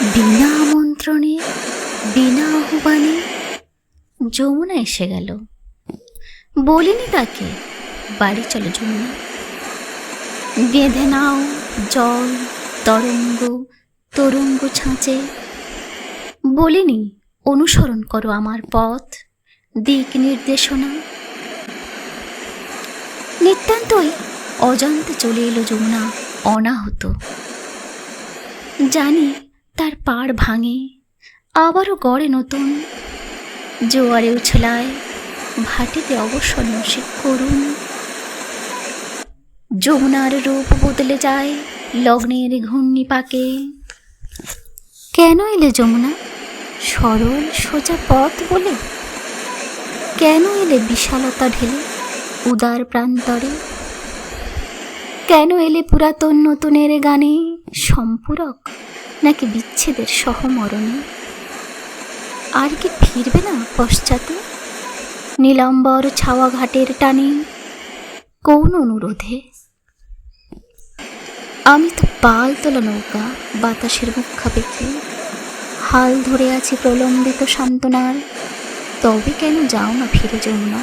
বিনা আমন্ত্রণে বিনা আহ্বানে যমুনা এসে গেল। বলিনি তাকে, বাড়ি চলো যমুনা। বেঁধে নাও জল, তরঙ্গ তরঙ্গ ছাঁচে। বলিনি, অনুসরণ করো আমার পথ, দিক নির্দেশনা। নিতান্তই অজান্তে চলে এলো যমুনা অনাহত। জানি তার পাড় ভাঙে, আবারও গড়ে নতুন। জোয়ারে উছলায়, ভাটিতে অবসর নসিক করুন। যমুনার রূপ বদলে যায় লগ্নের ঘূর্ণি পাকে কেন এলে যমুনা? সরল, সোজা পথ বলে? কেন এলে বিশালতা ঢেলে, উদার প্রান্তরে? কেন এলে পুরাতন নতুনের গানে সম্পূরক? নাকি বিচ্ছেদের সহমরণে? আর কি ফিরবে না পশ্চাতে? নীলাম্বর ছাওয়া ঘাটের টানে কোন অনুরোধে? আমি তো পাল তোলা নৌকা বাতাসের মুখা পেকে হাল ধরে আছি প্রলম্বিত সান্ত্বনার, তবে কেন যাও না ফিরে যমুনা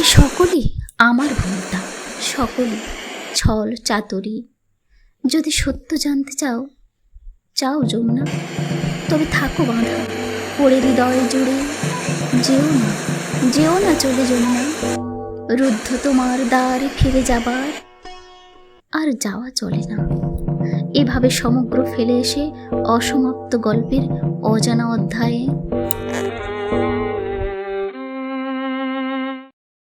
এ সকলই আমার ভূমিকা, সকলই ছল চাতুরি যদি সত্য জানতে চাও চাও যমুনা, তবে থাকো বাঁধা। পড়ে হৃদয় জুড়ে যেও না যেও না চলে যমুনা। রুদ্ধ তোমার দ্বারে ফিরে যাবার আর যাওয়া চলে না। এভাবে সমগ্র ফেলে এসে অসমাপ্ত গল্পের অজানা অধ্যায়ে